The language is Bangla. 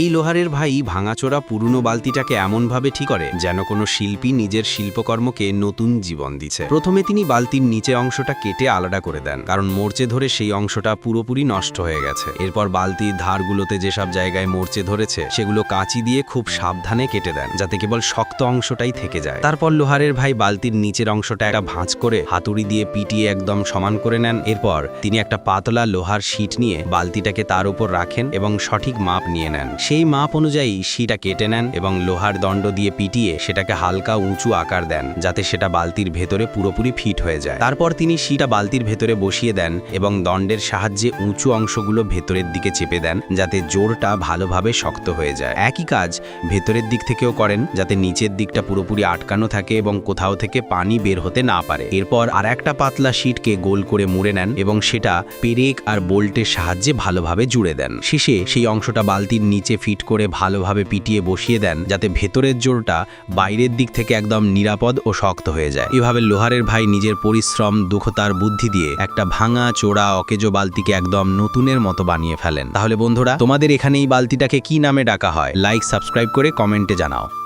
এই লোহারের ভাই ভাঙাচোরা পুরনো বালতিটাকে এমনভাবে ঠিক করে যেন কোনো শিল্পী নিজের শিল্পকর্মকে নতুন জীবন দিচ্ছে প্রথমে তিনি বালতির নিচে অংশটা কেটে আলাদা করে দেন, কারণ মরচে ধরে সেই অংশটা পুরোপুরি নষ্ট হয়ে গেছে। এরপর বালতির ধারগুলোতে যেসব জায়গায় মরচে ধরেছে, সেগুলো কাঁচি দিয়ে খুব সাবধানে কেটে দেন, যাতে কেবল শক্ত অংশটাই থেকে যায়। তারপর লোহারের ভাই বালতির নিচের অংশটা একটা ভাঁজ করে হাতুড়ি দিয়ে পিটিয়ে একদম সমান করে নেন। এরপর তিনি একটা পাতলা লোহার শিট নিয়ে বালতিটাকে তার উপর রাখেন এবং সঠিক মাপ নিয়ে নেন। সেই মাপ অনুযায়ী শিটা কেটে নেন এবং লোহার দণ্ড দিয়ে পিটিয়ে সেটাকে হালকা উঁচু আকার দেন, যাতে সেটা বালতির ভেতরে পুরোপুরি ফিট হয়ে যায়। তারপর তিনি শিটা বালতির ভেতরে বসিয়ে দেন এবং দণ্ডের সাহায্যে উঁচু অংশগুলো ভেতরের দিকে চেপে দেন, যাতে জোরটা ভালোভাবে শক্ত হয়ে যায়। একই কাজ ভেতরের দিক থেকেও করেন, যাতে নিচের দিকটা পুরোপুরি আটকানো থাকে এবং কোথাও থেকে পানি বের হতে না পারে। এরপর আর একটা পাতলা শিটকে গোল করে মুড়ে নেন এবং সেটা পেরেক আর বোল্টের সাহায্যে ভালোভাবে জুড়ে দেন। শেষে সেই অংশটা বালতির নিচে ফিট করে ভালোভাবে পিটিয়ে বসিয়ে দেন, যাতে ভেতরের জোরটা বাইরের দিক থেকে একদম নিরাপদ ও শক্ত হয়ে যায়। এভাবে লোহারের ভাই নিজের পরিশ্রম, দুঃখতার বুদ্ধি দিয়ে একটা ভাঙা, চোরা, অকেজো বালতিকে একদম নতুনের মতো বানিয়ে ফেলেন। তাহলে বন্ধুরা, তোমাদের এখানে এই বালতিটাকে কি নামে ডাকা হয়? লাইক সাবস্ক্রাইব করে কমেন্টে জানাও।